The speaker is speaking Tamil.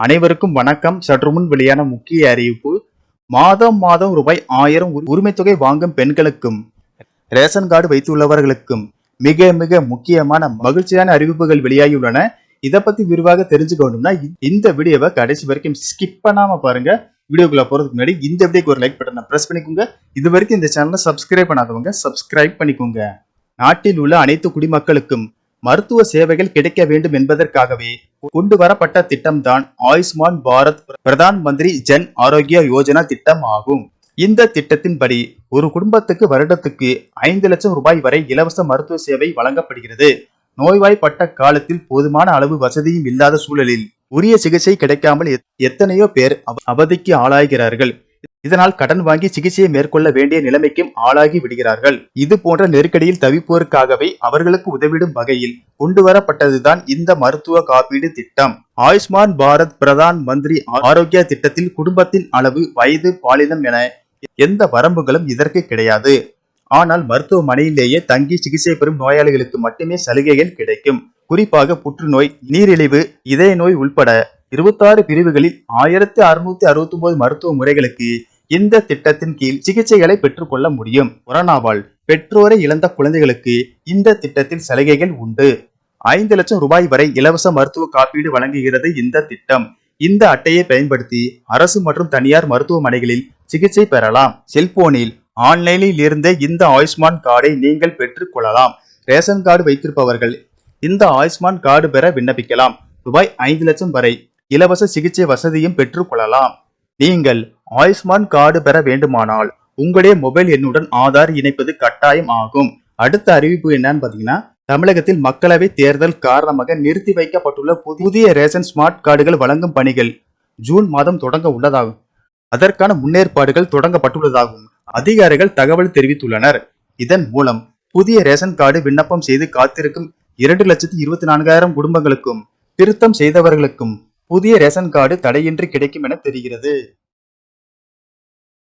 அனைவருக்கும் வணக்கம். சற்று முன் வெளியான முக்கிய அறிவிப்பு. மாதம் மாதம் ரூபாய் ஆயிரம் உரிமை தொகை வாங்கும் பெண்களுக்கும் ரேஷன் கார்டு வைத்துள்ளவர்களுக்கும் மிக மிக முக்கியமான மகிழ்ச்சியான அறிவிப்புகள் வெளியாகியுள்ளன. இதை பத்தி விரிவாக தெரிஞ்சுக்கணும்னா இந்த வீடியோவை கடைசி வரைக்கும் ஸ்கிப் பண்ணாம பாருங்க. வீடியோக்குள்ள போறதுக்கு முன்னாடி இந்த வீடியோக்கு ஒரு லைக் பட்டனை பிரஸ் பண்ணிக்கோங்க. இது வரைக்கும் இந்த சேனலை சப்ஸ்கிரைப் பண்ணாதவங்க சப்ஸ்கிரைப் பண்ணிக்கோங்க. நாட்டில் உள்ள அனைத்து குடிமக்களுக்கும் மருத்துவ சேவைகள் கிடைக்க வேண்டும் என்பதற்காகவே கொண்டு வரப்பட்ட திட்டம்தான் ஆயுஷ்மான் பாரத் பிரதான் மந்திரி ஜன் ஆரோக்கிய யோஜனா திட்டம் ஆகும் இந்த திட்டத்தின்படி ஒரு குடும்பத்துக்கு வருடத்துக்கு ஐந்து லட்சம் ரூபாய் வரை இலவச மருத்துவ சேவை வழங்கப்படுகிறது. நோய்வாய்ப்பட்ட காலத்தில் போதுமான அளவு வசதியும் இல்லாத சூழலில் உரிய சிகிச்சை கிடைக்காமல் எத்தனையோ பேர் அவதிக்கு ஆளாகிறார்கள். இதனால் கடன் வாங்கி சிகிச்சையை மேற்கொள்ள வேண்டிய நிலைமைக்கும் ஆளாகி விடுகிறார்கள். இது போன்ற நெருக்கடியில் தவிப்போருக்காகவே அவர்களுக்கு உதவிடும் வகையில் கொண்டு வரப்பட்டதுதான் இந்த மருத்துவ காப்பீடு திட்டம். ஆயுஷ்மான் பாரத் பிரதான் மந்திரி ஆரோக்கிய திட்டத்தில் குடும்பத்தின் அளவு வயது பாலினம் என எந்த வரம்புகளும் இதற்கு கிடையாது. ஆனால் மருத்துவமனையிலேயே தங்கி சிகிச்சை பெறும் நோயாளிகளுக்கு மட்டுமே சலுகைகள் கிடைக்கும். குறிப்பாக புற்றுநோய் நீரிழிவு இதய நோய் உள்பட இருபத்தாறு பிரிவுகளில் ஆயிரத்தி அறுநூத்தி அறுபத்தி ஒன்பது மருத்துவ முறைகளுக்கு இந்த திட்டத்தின் கீழ் சிகிச்சைகளை பெற்றுக்கொள்ள முடியும். கொரோனாவால் பெற்றோரை இழந்த குழந்தைகளுக்கு இந்த திட்டத்தில் சலுகைகள் உண்டு. ஐந்து லட்சம் ரூபாய் வரை இலவச மருத்துவ காப்பீடு வழங்குகிறது இந்த திட்டம். இந்த அட்டையை பயன்படுத்தி அரசு மற்றும் தனியார் மருத்துவமனைகளில் சிகிச்சை பெறலாம். செல்போனில் ஆன்லைனில் இருந்தே இந்த ஆயுஷ்மான் கார்டை நீங்கள் பெற்றுக் கொள்ளலாம். ரேஷன் கார்டு வைத்திருப்பவர்கள் இந்த ஆயுஷ்மான் கார்டு பெற விண்ணப்பிக்கலாம். ரூபாய் ஐந்து லட்சம் வரை இலவச சிகிச்சை வசதியும் பெற்றுக்கொள்ளலாம் நீங்கள் ஆயுஷ்மான் கார்டு பெற வேண்டுமானால் உங்களுடைய மொபைல் எண்ணுடன் ஆதார் இணைப்பது கட்டாயம் ஆகும். அடுத்த அறிவிப்பு என்னன்னு பாத்தீங்கன்னா தமிழகத்தில் மக்களவை தேர்தல் காரணமாக நிறுத்தி வைக்கப்பட்டுள்ள புதிய ரேஷன் ஸ்மார்ட் கார்டுகள் வழங்கும் பணிகள் ஜூன் மாதம் தொடங்க உள்ளதாகும். அதற்கான முன்னேற்பாடுகள் தொடங்கப்பட்டுள்ளதாகவும் அதிகாரிகள் தகவல் தெரிவித்துள்ளனர். இதன் மூலம் புதிய ரேஷன் கார்டு விண்ணப்பம் செய்து காத்திருக்கும் இரண்டு லட்சத்தி இருபத்தி நான்காயிரம் குடும்பங்களுக்கும் திருத்தம் செய்தவர்களுக்கும் புதிய ரேஷன் கார்டு தடையின்றி கிடைக்கும் என தெரிகிறது.